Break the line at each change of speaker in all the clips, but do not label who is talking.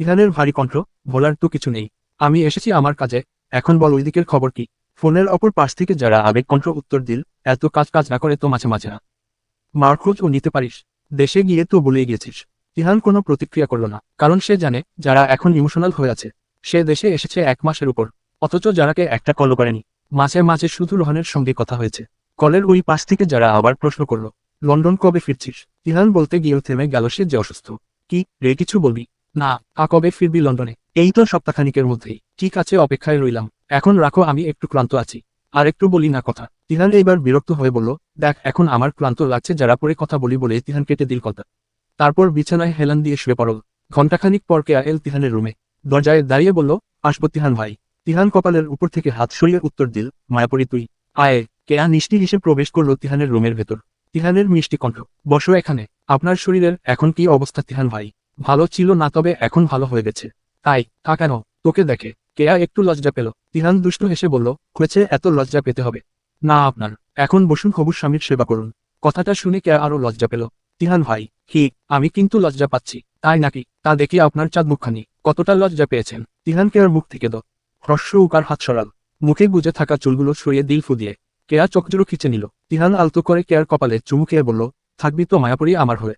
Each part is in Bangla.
তিহানের ভারী কণ্ঠ, বলার তো কিছু নেই। আমি এসেছি আমার কাজে। এখন বল ওই দিকের খবর কি? ফোনের অপর পাশ থেকে যারা আবেগ কণ্ঠ উত্তর দিল, এত কাজ কাজ না করে তো মাঝে মাঝে না। মার ও নিতে পারিস। দেশে গিয়ে তো বলে গিয়েছিস তিহান কোনো প্রতিক্রিয়া করল না, কারণ সে জানে যারা এখন ইমোশনাল হয়ে আছে, সে দেশে এসেছে এক মাসের উপর। অথচ যারাকে একটা কল করেনি। মাঝে মাঝে শুধু রোহানের সঙ্গে কথা হয়েছে। কলের ওই পাশ থেকে যারা আবার প্রশ্ন করল, লন্ডন কবে ফিরছিস? তিহান বলতে গিয়েও থেমে গেল সে যে অসুস্থ। কি রে, কিছু বলবি? না আ কবে ফিরবি লন্ডনে? এই তো সপ্তাহখানিকের মধ্যেই। ঠিক আছে, অপেক্ষায় রইলাম। এখন রাখো, আমি একটু ক্লান্ত আছি। আর একটু বলি না কথা। তিহান এইবার বিরক্ত হয়ে বলল, দেখ, এখন আমার ক্লান্ত লাগছে, যারা পরে কথা বলি বলে তিহান কেটে দিল কথা। তারপর বিছানায় হেলান দিয়ে শুয়ে পড়ল। ঘণ্টাখানিক পর কেয়া এল তিহানের রুমে। দরজায় দাঁড়িয়ে বলল, আসব তিহান ভাই। তিহান কপালের উপর থেকে হাত সরিয়ে উত্তর দিল, মায়াপরি তুই। আয়ে কেয়া নিষ্টি হেসে প্রবেশ করল তিহানের রুমের ভেতর। তিহানের মিষ্টি কণ্ঠ, বসো এখানে। আপনার শরীরের এখন কি অবস্থা তিহান ভাই? ভালো ছিল না তবে এখন ভালো হয়ে গেছে। তাই, তা কেন? তোকে দেখে, কেয়া একটু লজ্জা পেল। তিহান দুষ্ট হেসে বলল, হয়েছে, এত লজ্জা পেতে হবে। না, আপনার। এখন বসুন, হবু স্বামীর সেবা করুন। কথাটা শুনে কেয়া আরও লজ্জা পেল। তিহান, ভাই, কি? আমি কিন্তু লজ্জা পাচ্ছি। তাই নাকি? তা দেখি আপনার চাঁদ মুখখানি। কতটা লজ্জা পেয়েছেন? তিহান কেয়ার মুখ থেকে দ হ্রস্ব উকার হাত সরাল। মুখে গুজে থাকা চুলগুলো সরিয়ে দিল ফুদিয়ে। কেয়া চোখজোড়ো খিচে নিল। তিহান আলতো করে কেয়ার কপালে চুমু খেয়ে বলল, থাকবি তো মায়াপরি আমার হয়ে।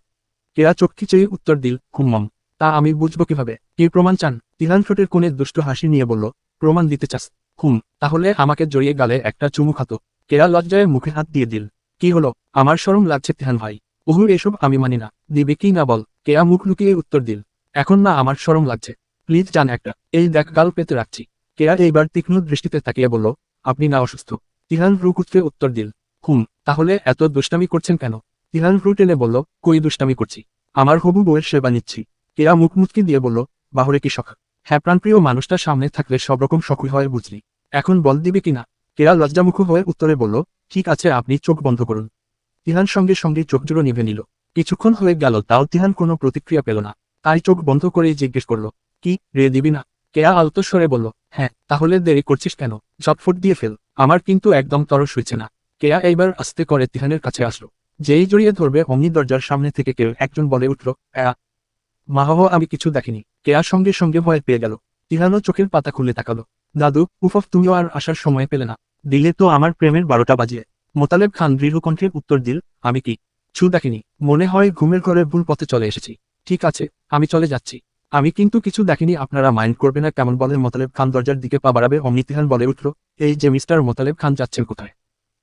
কেয়া চোখ চেয়ে উত্তর দিল, হুম্মম, তা আমি বুঝব কীভাবে? কি প্রমাণ চান? তিহান ঠোঁটের কোণে দুষ্ট হাসি নিয়ে বলল, প্রমাণ দিতে চাস। হুম, তাহলে আমাকে জড়িয়ে গালে একটা চুমু খাতো কেয়া লজ্জায় মুখে হাত দিয়ে দিল, কি হলো? আমার শরম লাগছে তিহান ভাই। ওহু, এসব আমি মানি না। দিবে কি না বল? কেয়া মুখ লুকিয়ে উত্তর দিল, এখন না, আমার শরম লাগছে। প্লিজ জান একটা, এই দেখ গাল পেতে রাখছি। কেয়া এইবার তীক্ষ্ণ দৃষ্টিতে তাকিয়ে বলল, আপনি না অসুস্থ? তিহান রু উত্তর দিল, হুম, তাহলে এত দুষ্টামি করছেন কেন? তিহান রু টেনে বলল, কই দুষ্টামি করছি? আমার হবু বউয়ের সেবা নিচ্ছি। কেয়া মুখ দিয়ে বলল, বাহরে কি শখ হ্যাঁ প্রাণপ্রিয় মানুষটা সামনে থাকলে সব রকম হয়, বুঝলি। এখন বল দিবে কিনা কেরা লজ্জামুখ হয়ে উত্তরে বলল, ঠিক আছে, আপনি চোখ বন্ধ করুন। তিহান সঙ্গে সঙ্গে চোখ জোড়ো নিভে নিল। কিছুক্ষণ হয়ে গেল, তাও তিহান কোনো প্রতিক্রিয়া পেল না। তাই চোখ বন্ধ করেই জিজ্ঞেস করল, কি রে দিবি না? কেয়া আলতো স্বরে বলল হ্যাঁ তাহলে দেরি করছিস কেন? ঝটফট দিয়ে ফেল। আমার কিন্তু একদম তরস হয়েছে না। কেয়া এইবার আস্তে করে তিহানের কাছে আসলো। যেই জড়িয়ে ধরবে, অমনি দরজার সামনে থেকে কেউ একজন বলে উঠল অ্যা মাহহ আমি কিছু দেখিনি। কেয়ার সঙ্গে সঙ্গে ভয় পেয়ে গেল। তিহানও চোখের পাতা খুলে তাকালো। দাদু, উফফ তুমিও আর আসার সময় পেলে না। দিলে তো আমার প্রেমের বারোটা বাজিয়ে। মোতালেব খান দৃঢ় কণ্ঠে উত্তর দিল, আমি কি? ছু দেখিনি। মনে হয় ঘুমের ঘরে ভুল পথে চলে এসেছি। ঠিক আছে, আমি চলে যাচ্ছি। আমি কিন্তু কিছু দেখিনি, আপনারা মাইন্ড করবে না কেমন বলে মোতালেব খান দরজার দিকে পা বাড়াবে, অমনি তিহান বলে উঠল, এই যে মিস্টার মোতালেব খান যাচ্ছেন কোথায়?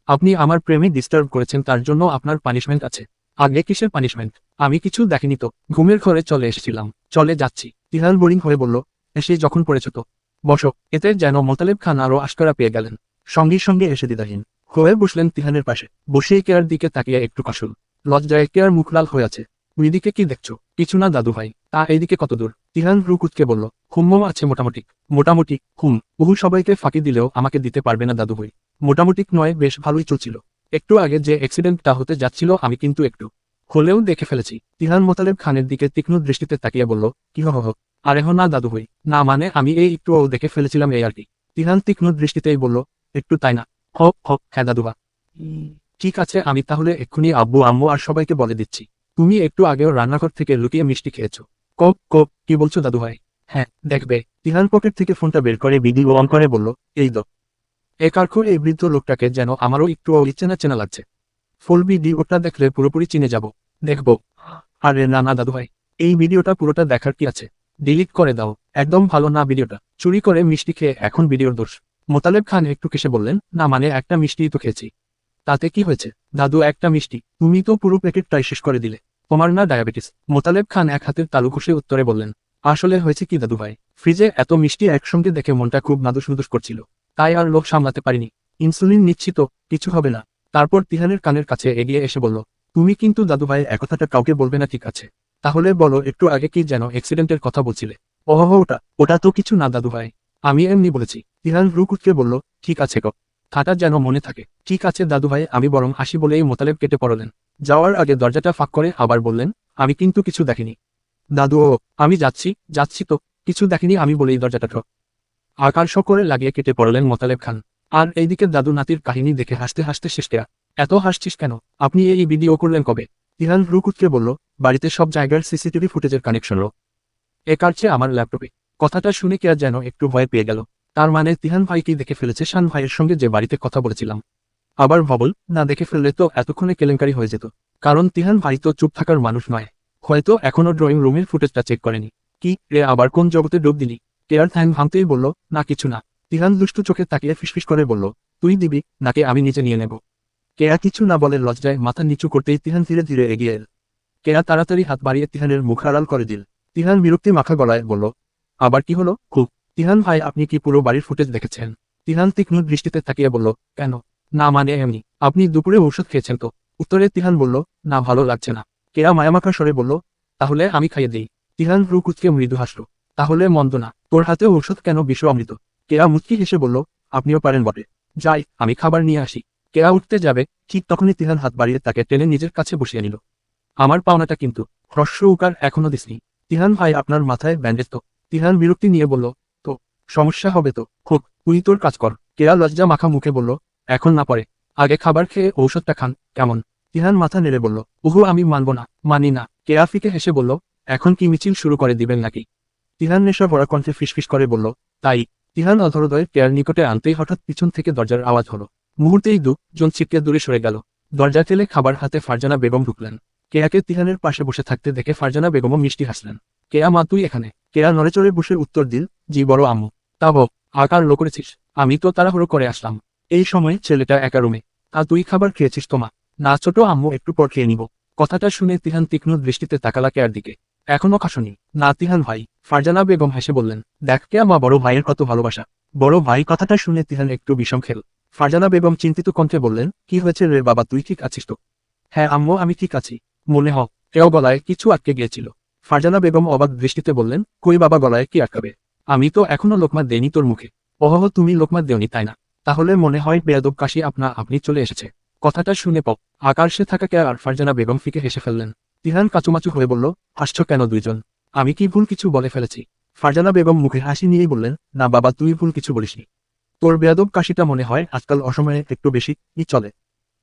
আপনি আমার প্রেমে ডিস্টার্ব করেছেন, তার জন্য আপনার পানিশমেন্ট আছে। আগে কিসের পানিশমেন্ট আমি কিছু দেখিনি তো। ঘুমের ঘরে চলে এসেছিলাম। চলে যাচ্ছি। তিহান বোরিং হয়ে বলল, এসে যখন পড়েছ তো। বসো। এতে যেন মোতালেব খান আরও আশকারা পেয়ে গেলেন। সঙ্গে সঙ্গে এসে দিদাহীন হয়ে বসলেন তিহানের পাশে। বসেই কেয়ার দিকে তাকিয়ে একটু কাশুল। লজ্জায় কেয়ার মুখ লাল হয়ে আছে। ওইদিকে কি দেখছ? কিছু না দাদু ভাই। তা এইদিকে কত দূর? তিহান রুকুতকে বলল, হুম্মম আছে মোটামুটি। মোটামুটি, হুম। বহু সবাইকে ফাঁকি দিলেও আমাকে দিতে পারবে না দাদু ভাই। মোটামুটি নয়, বেশ ভালোই চলছিল। একটু আগে যে অ্যাক্সিডেন্টটা হতে যাচ্ছিল, আমি কিন্তু একটু হলেও দেখে ফেলেছি। তিহান মোতালেব খানের দিকে তীক্ষ্ণ দৃষ্টিতে তাকিয়ে বলল, কি হো হো আরে না, দাদু ভাই। না মানে আমি এই একটু দেখে ফেলেছিলাম এই আর কি তিহান তীক্ষ্ণ দৃষ্টিতেই বলল, একটু তাই না। হ হ হ্যাঁ দাদুবা ঠিক আছে, আমি তাহলে এক্ষুনি আব্বু, আম্মু আর সবাইকে বলে দিচ্ছি। তুমি একটু আগেও রান্নাঘর থেকে লুকিয়ে মিষ্টি খেয়েছো। কোপ কোপ, কি বলছো, দাদু ভাই? হ্যাঁ দেখবে। তিহান পকেট থেকে ফোনটা বের করে ভিডিও অন করে বলল, এই দো এ কার্কো এই বৃদ্ধ লোকটাকে যেন আমারও একটু চেনা চেনা লাগছে। ফুল ভিডিওটা দেখলে পুরোপুরি চিনে যাব। দেখব। আরে না না দাদু ভাই এই ভিডিওটা পুরোটা দেখার কি আছে? ডিলিট করে দাও। একদম ভালো না ভিডিওটা। চুরি করে মিষ্টি খেয়ে এখন ভিডিওর দোষ। মোতালেব খান একটু কেসে বললেন, না মানে একটা মিষ্টিই তো খেয়েছি। তাতে কি হয়েছে? দাদু, একটা মিষ্টি। তুমি তো পুরো প্যাকেটটাই শেষ করে দিলে। তোমার না ডায়াবেটিস? মোতালেব খান এক হাতের তালু কষে উত্তরে বললেন, আসলে হয়েছে কি দাদু ভাই ফ্রিজে এত মিষ্টি একসঙ্গে দেখে মনটা খুব নাদুস নুদুস করছিল। তাই আর লোক সামলাতে পারিনি। ইনসুলিন নিচ্ছি তো কিছু হবে না। তারপর তিহানের কানের কাছে এগিয়ে এসে বলল, তুমি কিন্তু দাদু ভাই একথাটা কাউকে বলবে না, ঠিক আছে। তাহলে বলো, একটু আগে কি যেন অ্যাক্সিডেন্টের কথা বলছিলে? ওহ, ওটা ওটা তো কিছু না, দাদুভাই। আমি এমনি বলেছি। তিহান রুকুটকে বলল, ঠিক আছে গো। থাটা যেন মনে থাকে। ঠিক আছে, দাদুভাই, আমি বরং হাসি বলেই মোতালেব কেটে পড়লেন। যাওয়ার আগে দরজাটা ফাঁক করে আবার বললেন, আমি কিন্তু কিছু দেখিনি। দাদু, ও, আমি যাচ্ছি যাচ্ছি তো। কিছু দেখিনি আমি বলেই দরজাটা ঠক আকাশ করে লাগিয়ে কেটে পড়লেন মোতালেব খান। আর এইদিকে দাদু নাতির কাহিনী দেখে হাসতে হাসতে শেষ কেয়া এত হাসছিস কেন? আপনি এই ভিডিও করলেন কবে? তিহান রুকুতকে বলল, বাড়িতে সব জায়গার সিসিটিভি ফুটেজের কানেকশন এ কাটছে আমার ল্যাপটপে? কথাটা শুনে কেয়া যেন একটু ভয় পেয়ে গেল। তার মানে তিহান ভাইকেই দেখে ফেলেছে? শান ভাইয়ের সঙ্গে যে বাড়িতে কথা বলেছিলাম। আবার ভবল, না দেখে ফেললে তো এতক্ষণে কেলেঙ্কারি হয়ে যেত। কারণ তিহান ভাই তো চুপ থাকার মানুষ নয়। হয়তো এখনও ড্রয়িং রুমের ফুটেজটা চেক করেনি। কি রে, আবার কোন জগতে ডুব দিলি? কেয়ার থ্যাং ভাঙতেই বলল, না, কিছু না। তিহান দুষ্টু চোখে তাকিয়ে ফিসফিস করে বলল, তুই দিবি, নাকি আমি নিচে নিয়ে নেব? কেয়া কিছু না বলে লজ্জায় মাথা নিচু করতেই তিহান ধীরে ধীরে এগিয়ে এল। কেয়া তাড়াতাড়ি হাত বাড়িয়ে তিহানের মুখ আড়াল করে দিল। তিহান বিরক্তি মাখা গলায় বলল, আবার কি হলো? খুব। তিহান ভাই, আপনি কি পুরো বাড়ির ফুটেজ দেখেছেন? তিহান তীক্ষ্ণ দৃষ্টিতে তাকিয়ে বলল, কেন? না মানে এমনি। আপনি দুপুরে ঔষধ খেয়েছেন তো? উত্তরে তিহান বলল, না, ভালো লাগছে না। কেয়া মায়ামাখা সরে বলল, তাহলে আমি খাইয়ে দিই। তিহান ভ্রু কুচকে মৃদু হাসল। তাহলে মন্দ না। তোর হাতে ঔষধ কেন বিশ্ব অমৃত কেয়া মুচকি হেসে বলল, আপনিও পারেন বটে। যাই, আমি খাবার নিয়ে আসি। কেয়া উঠতে যাবে, ঠিক তখনই তিহান হাত বাড়িয়ে তাকে টেনে নিজের কাছে বসিয়ে নিল। আমার পাওনাটা কিন্তু, হ্রস্ব উকার এখনও দিসনি। তিহান ভাই আপনার মাথায় ব্যান্ডেজ তো। তিহান বিরক্তি নিয়ে বলল, তো, সমস্যা হবে তো। হোক তুই তোর কাজ কর। কেয়া লজ্জা মাখা মুখে বলল, এখন না পরে। আগে খাবার খেয়ে ঔষধটা খান, কেমন? তিহান মাথা নেড়ে বলল, উহু, আমি মানব না, মানি না। কেয়া ফিকে হেসে বলল, এখন কি মিছিল শুরু করে দিবেন নাকি? তিহান নেশা ভরা কণ্ঠে ফিসফিস করে বলল, তাই? তিহান অধরদয় কেয়ার নিকটে আনতেই হঠাৎ পিছন থেকে দরজার আওয়াজ হলো। মুহূর্তেই দু জন ছিটকে দূরে সরে গেল। দরজা ঠেলে খাবার হাতে ফারজানা বেগম ঢুকলেন। কেয়াকে তিহানের পাশে বসে থাকতে দেখে ফারজানা বেগমও মিষ্টি হাসলেন। কেয়া মা, তুই এখানে? কেয়া নড়েচড়ে বসে উত্তর দিল, জি, বড় আম্মু। তা হোক আকার লো করেছিস? আমি তো তাড়াহুড়ো করে আসলাম। এই সময় ছেলেটা একা রুমে। তা তুই খাবার খেয়েছিস তো মা? না ছোট আম্মু, একটু পর খেয়ে নিব। কথাটা শুনে তিহান তীক্ষ্ণ দৃষ্টিতে তাকালা কেয়ার দিকে। এখনও খাসনি। না তিহান ভাই, ফারজানা বেগম হেসে বললেন, দেখ কেয়া মা বড় ভাইয়ের কত ভালোবাসা। বড় ভাই কথাটা শুনে তিহান একটু বিষম খেল। ফারজানা বেগম চিন্তিত কণ্ঠে বললেন, কি হয়েছে রে বাবা, তুই ঠিক আছিস তো? হ্যাঁ আম্মু, আমি ঠিক আছি। মনে হোক কেউ গলায় কিছু আটকে গিয়েছিল। ফারজানা বেগম অবাক দৃষ্টিতে বললেন, কই বাবা গলায় কি আটকাবে? আমি তো এখনও লোকমা দেনি তোর মুখে। ওহ তুমি লোকমা দেওনি, তাই না? তাহলে মনে হয় বেয়াদব কাশি আপনা আপনি চলে এসেছে। কথাটা শুনে পপ, আকাশে থাকা কে আর ফারজানা বেগম ফিকে হেসে ফেললেন। তিহান কাচুমাচু হয়ে বলল, হাসছ কেন দুইজন? আমি কি ভুল কিছু বলে ফেলেছি? ফারজানা বেগম মুখে হাসি নিয়েই বললেন, না বাবা, তুই ভুল কিছু বলিসনি। তোর বেয়াদব কাশিটা মনে হয় আজকাল অসময়ে একটু বেশি ই চলে।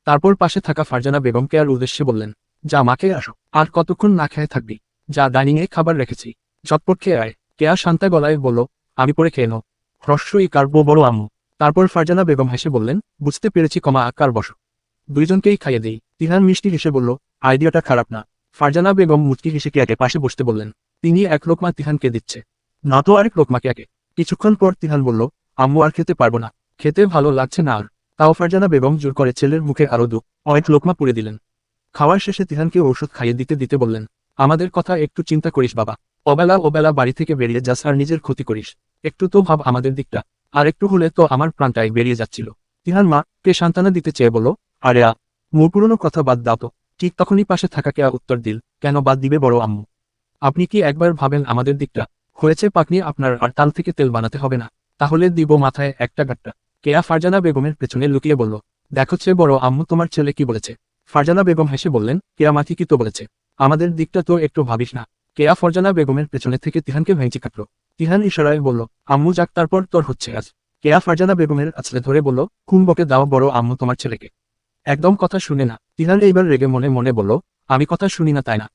তারপর পাশে থাকা ফারজানা বেগমকে আর উদ্দেশ্যে বললেন, যা মাকে আসো, আর কতক্ষণ না খেয়ে থাকবি? যা ডাইনিংয়ে খাবার রেখেছি। চটপট খেয়ে আয়। কেয়া শান্তা গলায় বলল, আমি পরে খেয়ে নো হ্রস্বই কারবো বড় আম্মু। তারপর ফারজানা বেগম হেসে বললেন, বুঝতে পেরেছি কমা আকার বসো? দুইজনকেই খাইয়ে দেই। তিহান মিষ্টি হেসে বলল, আইডিয়াটা খারাপ না। ফারজানা বেগম মুচকি হেসে কেয়াকে পাশে বসতে বললেন, তিনি এক লোকমা তিহানকে দিচ্ছে। না তো আরেক লোকমা কেয়াকে? কিছুক্ষণ পর তিহান বলল, আম্মু আর খেতে পারব না, খেতে ভালো লাগছে না আর। তাও ফারজানা বেগম জোর করে ছেলের মুখে আরও দু, অনেক লোকমা পুড়ে দিলেন। খাওয়ার শেষে তিহানকে ঔষধ খাইয়ে দিতে দিতে বললেন, আমাদের কথা একটু চিন্তা করিস বাবা, অবেলা ওবেলা বাড়ি থেকে বেরিয়ে যাস আর নিজের ক্ষতি করিস। একটু তো ভাব আমাদের দিকটা, আর একটু হলে তো আমার প্রাণটাই বেরিয়ে যাচ্ছিল। তিহান মা কে সান্তানা দিতে চেয়ে বলো আরে মোর পুরনো কথা বাদ দাও তো। ঠিক তখনই পাশে থাকা কেয়া উত্তর দিল, কেন বাদ দিবে বড় আম্মু? আপনি কি একবার ভাবেন আমাদের দিকটা? হয়েছে পাকনি আপনার আর তাল থেকে তেল বানাতে হবে না। তাহলে দিব মাথায় একটা গাট্টা। কেয়া ফারজানা বেগমের পেছনে লুকিয়ে বলল দেখোচ্ছে বড় আম্মু, তোমার ছেলে কি বলেছে? ফারজানা বেগম হেসে বললেন, কেয়া মাথি কি তো বলেছে? আমাদের দিকটা তো একটু ভাবিস না। কেয়া ফরজানা বেগমের পেছনে থেকে তিহানকে ভেঙচি কাটল। তিহান ইশারায় বলল, আম্মু যাক, তারপর তোর হচ্ছে আজ। কেয়া ফারজানা বেগমের আছলে ধরে বলল কুম্বকে দাও বড় আম্মু তোমার ছেলেকে। একদম কথা শুনে না। তিহান এইবার রেগে মনে মনে বলল, আমি কথা শুনি না তাই না?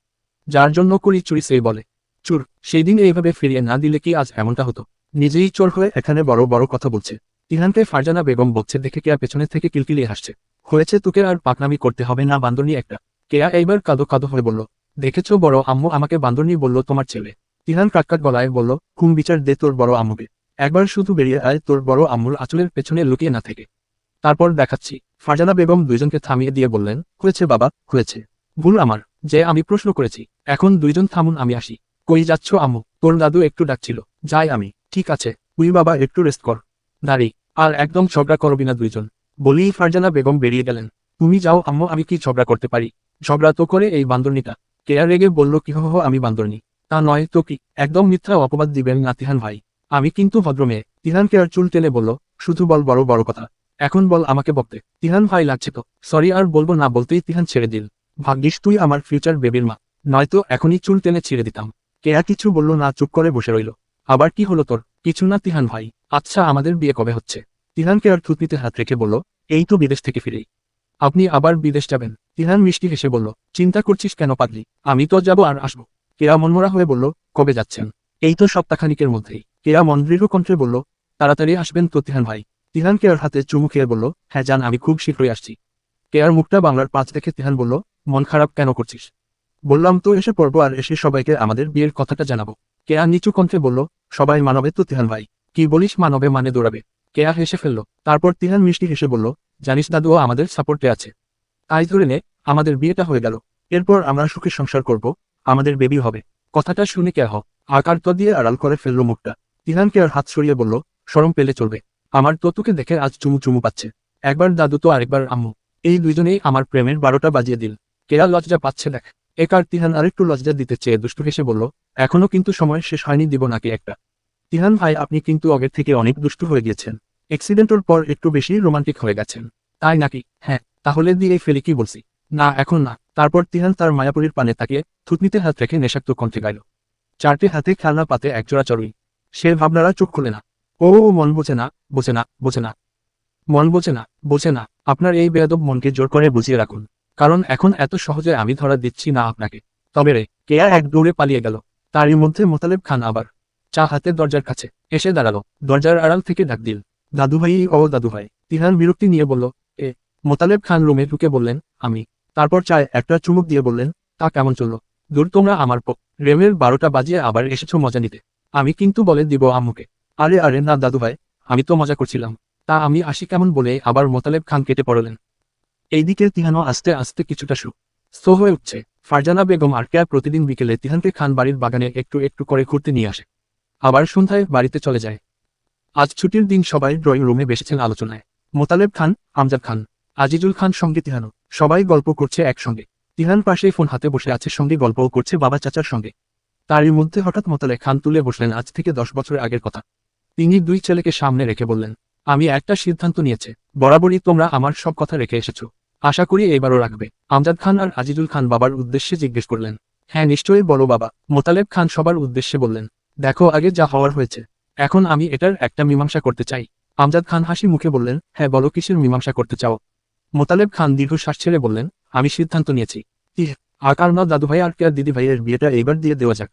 যার জন্য করি চুরি সেই বলে। চুর, সেই দিন এইভাবে ফিরিয়ে না দিলে কি আজ এমনটা হতো? নিজেই চোর হয়ে এখানে বড় বড় কথা বলছে। তিহানকে ফারজানা বেগম বকছে দেখে কেয়া পেছনে থেকে কিলকিলিয়ে হাসছে। হয়েছে তোকে আর পাকনামি করতে হবে না, বান্দরনি একটা। কেয়া এইবার কাদো কাদো হয়ে বলল, দেখেছ বড় আম্মু আমাকে বান্দরনি বলল তোমার ছেলে? তিহান কাটকাট গলায় বলল কুম বিচার দে তোর বড় আম্মুকে। একবার শুধু বেরিয়ে আয় তোর বড় আম্মুর আঁচলের পেছনে লুকিয়ে না থেকে। তারপর দেখাচ্ছি। ফারজানা বেগম দুইজনকে থামিয়ে দিয়ে বললেন, হয়েছে বাবা, হয়েছে। ভুল আমার, যে আমি প্রশ্ন করেছি। এখন দুইজন থামুন, আমি আসি। কই যাচ্ছ আম্মু? তোর দাদু একটু ডাকছিল। যাই আমি। ঠিক আছে। তুই বাবা, একটু রেস্ট কর। দাঁড়ি। আর একদম ঝগড়া করবি না দুইজন। বলেই ফারজানা বেগম বেরিয়ে গেলেন। তুমি যাও আম্মু, আমি কি ঝগড়া করতে পারি? ঝগড়া তো করে এই বান্দরনিটা। কেয়া রেগে বলল, কি হো হো, আমি বান্দরনি। তা নয় তো কি? একদম মিথ্যা অপবাদ দিবেন না তিহান ভাই। আমি কিন্তু ভদ্র মেয়ে। তিহান কেয়ার চুল টেনে বলল, শুধু বল, বড় বড় কথা। এখন বল আমাকে বকতে। তিহান ভাই লাগছে তো। সরি, আর বলব না, বলতেই তিহান ছেড়ে দিল। ভাগ্যিস তুই আমার ফিউচার বেবির মা। নয়তো এখনই চুল টেনে ছিঁড়ে দিতাম। কেয়া কিছু বলল না, চুপ করে বসে রইল। আবার কি হলো তোর? কিছু না তিহান ভাই। আচ্ছা আমাদের বিয়ে কবে হচ্ছে? তিহান কেয়ার থুতনিতে হাত রেখে বলল, এই তো বিদেশ থেকে ফিরেই। আপনি আবার বিদেশ যাবেন? তিহান মিষ্টি হেসে বলল, চিন্তা করছিস কেন পাগলি? আমি তো যাব আর আসব। কেয়া মনমরা হয়ে বলল, কবে যাচ্ছেন? এই তো সপ্তাহখানিকের মধ্যেই। কেয়া মন্দ্রীর কণ্ঠে বলল, তাড়াতাড়ি আসবেন তো তিহান ভাই। তিহান কেয়ার হাতে চুমু খেয়ে বলল হ্যাঁ জান, আমি খুব শীঘ্রই আসছি। কেয়ার মুখটা বাংলার পাঁচ দেখে তিহান বলল, মন খারাপ কেন করছিস? বললাম তো এসে পড়ব আর এসে সবাইকে আমাদের বিয়ের কথাটা জানাব। কেয়া নিচু কণ্ঠে বলল, সবাই মানবে তো তিহান ভাই। কি বলিস, মানবে মানে দৌড়াবে। কেয়া হেসে ফেলল। তারপর তিহান মিষ্টি হেসে বলল, জানিস দাদুও আমাদের সাপোর্টে আছে। আজ ধরে নে, আমাদের বিয়েটা হয়ে গেল। এরপর আমরা সুখে সংসার করব, আমাদের বেবি হবে। কথাটা শুনে কেয়া হ আকার দিয়ে আড়াল করে ফেলল মুখটা। তিহান কেয়ার হাত সরিয়ে বলল সরম পেলে চলবে। আমার ততুকে দেখে আজ চুমু চুমু পাচ্ছে। একবার দাদু তো আরেকবার আম্মু। এই দুইজনেই আমার প্রেমের বারোটা বাজিয়ে দিল। কেয়া লজ্জা পাচ্ছে দেখ। একার তিহান আরেকটু লজ্জা দিতে চেয়ে দুষ্টু হেসে বলল, এখনও কিন্তু সময় শেষ হয়নি দিব নাকি একটা? তিহান ভাই, আপনি কিন্তু আগের থেকে অনেক দুষ্টু হয়ে গিয়েছেন। অ্যাক্সিডেন্টের পর একটু বেশি রোমান্টিক হয়ে গেছেন। তাই নাকি? হ্যাঁ তাহলে দিয়ে ফেলি কি বলছি? না, এখন না। তারপর তিহান তার মায়াপুরীর পানে তাকিয়ে থুতনিতে হাত রেখে নেশাক্ত কণ্ঠে গাইল। চারটে হাতে খেলনা পাতে একজোড়া চড়ুই। সে ভাবনারা চোখ খুলে না। ও মন বোঝে না বোঝে না বোঝে না। মন বোঝে না বোঝে না। আপনার এই বেয়াদব মনকে জোর করে বুঝিয়ে রাখুন। কারণ এখন এত সহজে আমি ধরা দিচ্ছি না আপনাকে। তবে রে কেয়া এক দৌড়ে পালিয়ে গেল? তারই মধ্যে মোতালেব খান আবার। চা হাতে দরজার কাছে এসে দাঁড়াল। দরজার আড়াল থেকে ডাক দিল, দাদু ভাই, ও দাদু ভাই। তিহান বিরক্তি নিয়ে বলল, এ, মোতালেব খান রুমে ঢুকে বললেন, আমি। তারপর চায় একটা চুমুক দিয়ে বললেন, তা কেমন চলল? দূর তোমরা আমার পক রেমের বারোটা বাজিয়ে আবার এসেছ মজা নিতে। আমি কিন্তু বলে দিব আম্মুকে। আরে আরে না, দাদু ভাই, আমি তো মজা করছিলাম। তা আমি আসি কেমন বলে আবার মোতালেব খান কেটে পড়লেন। এইদিকে তিহানও আস্তে আস্তে কিছুটা সু স্লো হয়ে উঠছে। ফারজানা বেগম আর কেয়া প্রতিদিন বিকেলে তিহানকে খান বাড়ির বাগানে একটু একটু করে ঘুরতে নিয়ে আসে। আবার সন্ধ্যায় বাড়িতে চলে যায়। আজ ছুটির দিন সবাই ড্রয়িং রুমে বেসেছেন আলোচনায়। মোতালেব খান, আমজাদ খান, আজিজুল খান সঙ্গে তিহানও সবাই গল্প করছে একসঙ্গে। তিহান পাশে ফোন হাতে বসে আছে, সঙ্গে গল্পও করছে বাবা চাচার সঙ্গে। তারই মধ্যে হঠাৎ মোতালে খান তুলে বসলেন আজ থেকে দশ বছর আগের কথা। তিনি দুই ছেলেকে সামনে রেখে বললেন আমি একটা সিদ্ধান্ত নিয়েছে। বরাবরই তোমরা আমার সব কথা রেখে এসেছ। আশা করি এবারও রাখবে। আমজাদ খান আর আজিজুল খান বাবার উদ্দেশ্যে জিজ্ঞেস করলেন হ্যাঁ নিশ্চয়ই বলো বাবা। মোতালেব খান সবার উদ্দেশ্যে বললেন দেখো আগে যা হওয়ার হয়েছে। এখন আমি এটার একটা মীমাংসা করতে চাই। আমজাদ খান হাসি মুখে বললেন হ্যাঁ বলো কিসের মীমাংসা করতে চাও? মোতালেব খান দীর্ঘশ্বাস ছেড়ে বললেন আমি সিদ্ধান্ত নিয়েছি। ইহ, আর কার না দাদু ভাই আর কে আর দিদি ভাইয়ের বিয়েটা এইবার দিয়ে দেওয়া যাক।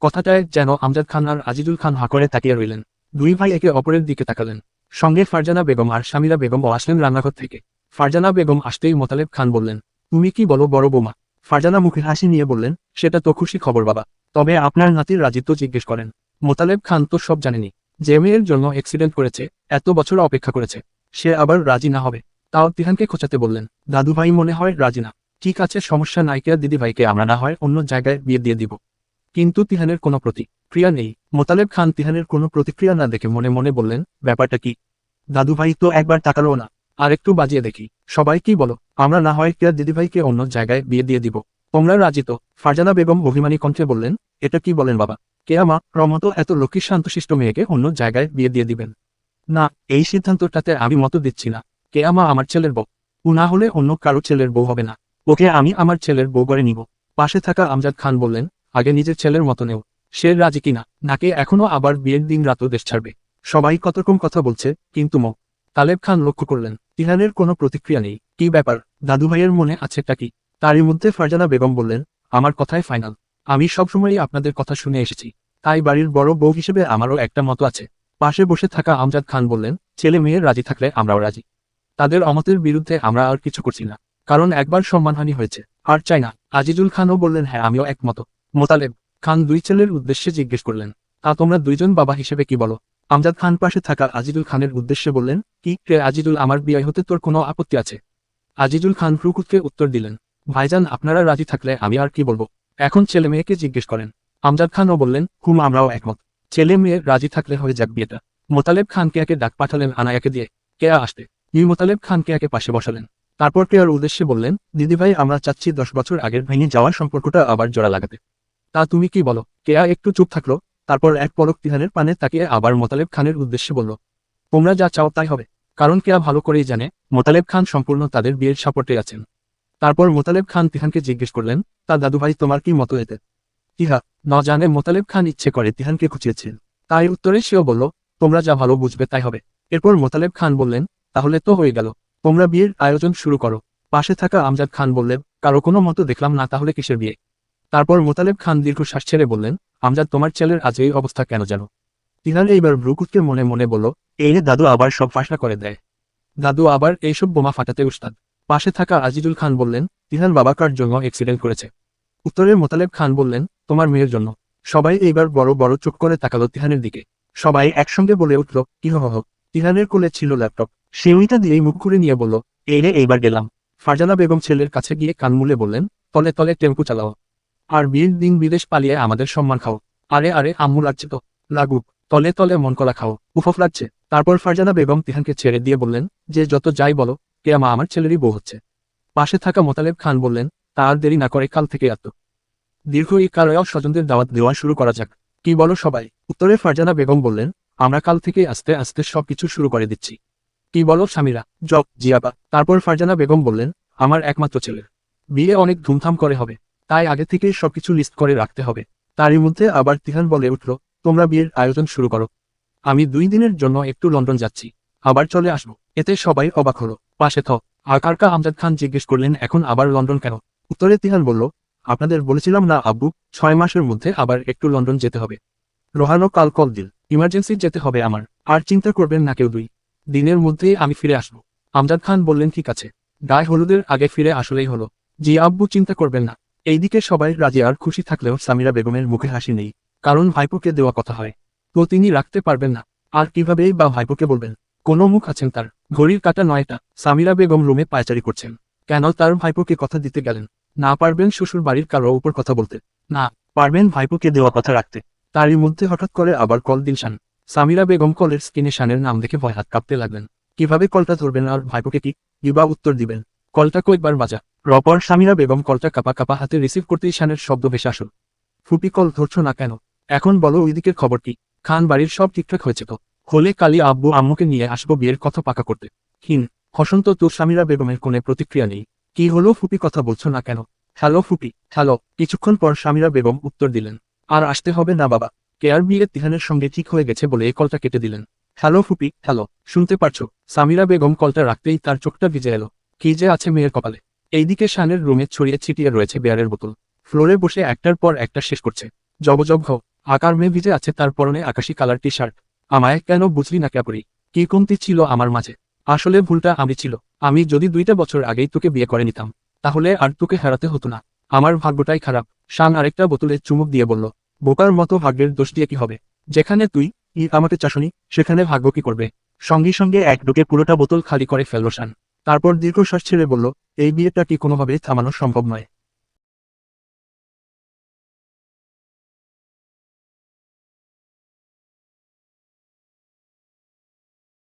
কথাটায় যেন আমজাদ খান আর আজিজুল খান হা করে তাকিয়ে রইলেন। দুই ভাই একে অপরের দিকে তাকালেন। সঙ্গে ফারজানা বেগম আর স্বামীরা বেগমও আসলেন রান্নাঘর থেকে। ফারজানা বেগম আসতেই মোতালেব খান বললেন, তুমি কি বলো বড় বোমা? ফারজানা মুখে হাসি নিয়ে বললেন, সেটা তো খুশি খবর বাবা। তবে আপনার নাতির রাজিত্ব জিজ্ঞেস করেন। মোতালেব খান তো সব জানেনি। যে মেয়ের জন্য অ্যাক্সিডেন্ট করেছে, এত বছর অপেক্ষা করেছে। সে আবার রাজি না হবে। তাও তিহানকে খোঁচাতে বললেন দাদু ভাই মনে হয় রাজি না। ঠিক আছে, সমস্যা নাইকের দিদি ভাইকে আমরা না হয় অন্য জায়গায় বিয়ে দিয়ে দিব। কিন্তু তিহানের কোনো প্রতিক্রিয়া নেই। মোতালেব খান তিহানের কোনো প্রতিক্রিয়া না দেখে মনে মনে বললেন, ব্যাপারটা কি? দাদু ভাই তো একবার তাকালো না। আর একটু বাজিয়ে দেখি। সবাই কি বলো? আমরা না হয় কিয়া দিদিভাইকে অন্য জায়গায় বিয়ে দিয়ে দিব? তোমরা রাজি তো? ফারজানা বেগম অভিমানী কণ্ঠে বললেন, এটা কি বলেন বাবা? কেয়া মা রমতো এত লক্ষ্মী শান্তশিষ্ট মেয়েকে অন্য জায়গায় বিয়ে দিয়ে দিবেন? না, এই সিদ্ধান্তটাতে আমি মতো দিচ্ছি না। কেয়া মা আমার ছেলের বউ? ও না হলে অন্য কারও ছেলের বউ হবে না। ওকে আমি আমার ছেলের বউ করে নিব। পাশে থাকা আমজাদ খান বললেন আগে নিজের ছেলের মতো নেও। সে রাজি কিনা? নাকে এখনও আবার বিয়ের দিন রাতও দেশ ছাড়বে। সবাই কত রকম কথা বলছে, কিন্তু ম। তালেব খান লক্ষ্য করলেন তিহানের কোনো প্রতিক্রিয়া নেই। কি ব্যাপার? দাদু ভাইয়ের মনে আছেটা কি? তারই মধ্যে ফারজানা বেগম বললেন, আমার কথাই ফাইনাল আমি সবসময়ই আপনাদের কথা শুনে এসেছি। তাই বাড়ির বড় বউ হিসেবে আমারও একটা মতো আছে। পাশে বসে থাকা আমজাদ খান বললেন, ছেলে মেয়ের রাজি থাকলে আমরাও রাজি। তাদের অমতের বিরুদ্ধে আমরা আর কিছু করছি না। কারণ একবার সম্মানহানি হয়েছে। আর চাই না। আজিজুল খানও বললেন হ্যাঁ আমিও একমত। মোতালেব, খান দুই ছেলের উদ্দেশ্যে জিজ্ঞেস করলেন, তা তোমরা দুইজন বাবা হিসেবে কি বলো? আমজাদ খান পাশে থাকা আজিজুল খানের উদ্দেশ্যে বললেন, কি রে আজিজুল আমার বিয়ে হতে তোর কোনো আপত্তি আছে? আজিজুল খান ফ্রুকুতকে উত্তর দিলেন, ভাইজান, আপনারা রাজি থাকলে আমি আর কি বলব? এখন ছেলে মেয়েকে জিজ্ঞেস করেন, আমজাদ খানও বললেন, হুম, আমরাও একমত। ছেলে মেয়ে রাজি থাকলে হয়ে যাক বিয়েটা। মোতালেব খান কেয়াকে ডাক পাঠালেন আনায়াকে দিয়ে, কেয়া আসতে? ইউ মোতালেব খান কেয়াকে পাশে বসালেন। তারপর কেয়ার উদ্দেশ্যে বললেন, দিদিভাই, আমরা চাচ্ছি দশ বছর আগের ভেঙে যাওয়ার সম্পর্কটা আবার জোড়া লাগাতে। তা তুমি কি বলো? কেয়া একটু চুপ থাকল, তারপর এক পলক তিহানের পানে তাকিয়ে আবার মোতালেব খানের উদ্দেশ্যে বলল, তোমরা যা চাও তাই হবে। কারণ কেয়া ভালো করেই জানে, মোতালেব খান সম্পূর্ণ তাদের বিয়ের সাপোর্টে আছেন। তারপর মোতালেব খান তিহানকে জিজ্ঞেস করলেন, তা দাদুভাই, তোমার কি মতো এতে? তিহা, ন জানে, মোতালেব খান ইচ্ছে করে তিহানকে খুঁচিয়েছেন। তাই উত্তরে সেও বলল, তোমরা যা ভালো বুঝবে তাই হবে। এরপর মোতালেব খান বললেন, তাহলে তো হয়ে গেল। তোমরা বিয়ের আয়োজন শুরু করো। পাশে থাকা আমজাদ খান বললেন, কারও কোনো মতো দেখলাম না, তাহলে কিসের বিয়ে? তারপর মোতালেব খান দীর্ঘশ্বাস ছেড়ে বললেন, আমজাদ, তোমার ছেলের আজ এই অবস্থা কেন জানো? তিহান এইবার ব্রুকুতকে মনে মনে বলল, এই দাদু, আবার সব ফাঁসা করে দেয়। দাদু আবার এইসব বোমা ফাটাতে উস্তাদ। পাশে থাকা আজিজুল খান বললেন তিহান বাবাকার জন্য অ্যাক্সিডেন্ট করেছে? উত্তরে মোতালেব খান বললেন, তোমার মেয়ের জন্য। সবাই এইবার বড় বড় চোখ করে তাকালো তিহানের দিকে। সবাই একসঙ্গে বলে উঠল, কি হ হ তিহানের কোলে ছিল ল্যাপটপ। সে ওইটা দিয়েই মুখ করে নিয়ে বলল, এই রে, এইবার গেলাম। ফারজানা বেগম ছেলের কাছে গিয়ে কানমুলে বললেন, তলে তলে টেম্পু চালাও। আর বিয়ের দিন বিদেশ পালিয়ে আমাদের সম্মান খাও। আরে আরে, আম্মু লাগছে তো। লাগুক তলে তলে মন কলা খাও। উফফ, লাগছে। তারপর ফারজানা বেগম তিহানকে ছেড়ে দিয়ে বললেন, যে যত যাই বলো, কে আমা, আমার ছেলেরই বউ হচ্ছে। পাশে থাকা মোতালেব খান বললেন, তার দেরি না করে কাল থেকে এত দীর্ঘ এই কারণেও স্বজনদের দাওয়াত দেওয়া শুরু করা যাক। কি বলো সবাই? উত্তরে ফারজানা বেগম বললেন, আমরা কাল থেকে আস্তে আস্তে সবকিছু শুরু করে দিচ্ছি। কি বলো স্বামীরা? জব জিয়াবা। তারপর ফারজানা বেগম বললেন, আমার একমাত্র ছেলের বিয়ে অনেক ধুমধাম করে হবে। তাই আগে থেকেই সবকিছু লিস্ট করে রাখতে হবে। তারই মধ্যে আবার তিহান বলে উঠল, তোমরা বিয়ের আয়োজন শুরু করো। আমি দুই দিনের জন্য একটু লন্ডন যাচ্ছি। আবার চলে আসব এতে সবাই অবাক হলো। পাশে থ আকারকা আমজাদ খান জিজ্ঞেস করলেন, এখন আবার লন্ডন কেন উত্তরে তিহান বলল, আপনাদের বলেছিলাম না আব্বু, ছয় মাসের মধ্যে আবার একটু লন্ডন যেতে হবে। রোহানো কাল কল দিল, ইমার্জেন্সি যেতে হবে আমার। আর চিন্তা করবেন না কেউ দুই। দিনের মধ্যেই আমি ফিরে আসব আমজাদ খান বললেন, ঠিক আছে। গায়ে হলুদের আগে ফিরে আসলেই হলো। জি আব্বু, চিন্তা করবেন না। এইদিকে সবাই রাজি আর খুশি থাকলেও সামিরা বেগমের মুখে হাসি নেই, কারণ ভাইপোকে দেওয়া কথা হয়। তো তিনি রাখতে পারবেন না। আর কিভাবেই বা ভাইপোকে বলবেন? কোনো মুখ আছেন তার। ঘড়ির কাটা নয়টা। সামিরা বেগম রুমে পায়চারি করছেন। কেন তার ভাইপোকে কথা দিতে গেলেন? না পারবেন শ্বশুর বাড়ির কারও উপর কথা বলতে। না, পারবেন ভাইপোকে দেওয়া কথা রাখতে। তারই মধ্যে হঠাৎ করে আবার কল দিন শান। সামিরা বেগম কলের স্ক্রিনে শানের নাম দেখে ভয় হাত কাঁপতে লাগলেন। কীভাবে কলটা ধরবেন আর ভাইপোকে কি? কিবা উত্তর দিবেন? কলটা কয়েকবার বাজা। রপর সামিরা বেগম কলটা কাপা কাপা হাতে রিসিভ করতেই শানের শব্দ ভেসে আসল। ফুপি কল, ধরছ না কেন? এখন বলো ওই দিকের খবর কি? খান বাড়ির সব ঠিকঠাক হয়েছে তো? হলে কালি আব্বু, আম্মুকে নিয়ে আসব বিয়ের কথা পাকা করতে। হিন হসন্ত, তোর সামিরা বেগমের কোনো প্রতিক্রিয়া নেই। কি হলো ফুপি, কথা বলছো না কেন? হ্যালো ফুপি, হ্যালো। কিছুক্ষণ পর সামিরা বেগম উত্তর দিলেন, আর আসতে হবে না বাবা। কেয়ার বিয়ে তিহানের সঙ্গে ঠিক হয়ে গেছে বলে এই কলটা কেটে দিলেন। হ্যালো ফুপি, হ্যালো। শুনতে পারছ? সামিরা বেগম কলটা রাখতেই তার চোখটা ভিজে এলো। কি যে আছে মেয়ের কপালে। এইদিকে শানের রুমে ছড়িয়ে ছিটিয়ে রয়েছে বেয়ারের বোতল। ফ্লোরে বসে একটার পর একটা শেষ করছে। জবজব ঘ আকার মেয়ে ভিজে আছে তার পরনে আকাশি কালার টি শার্ট আমায় কেন বুঝলি না ক্যাপরি? কি কমতি ছিল আমার মাঝে। আসলে ভুলটা আমি ছিল। আমি যদি দুইটা বছর আগেই তোকে বিয়ে করে নিতাম, তাহলে আর তোকে হারাতে হতো না। আমার ভাগ্যটাই খারাপ। শান আরেকটা বোতলে চুমুক দিয়ে বলল, বোকার মতো ভাগ্যের দোষ দিয়ে কি হবে? যেখানে তুই, ই আমাকে চাষনি সেখানে ভাগ্য কি করবে? সঙ্গে সঙ্গে এক ঢুকে পুরোটা বোতল খালি করে ফেলল শান। তারপর দীর্ঘশ্বাস ছেড়ে বলল এই বিয়েটা কি কোনোভাবে থামানো সম্ভব নয়।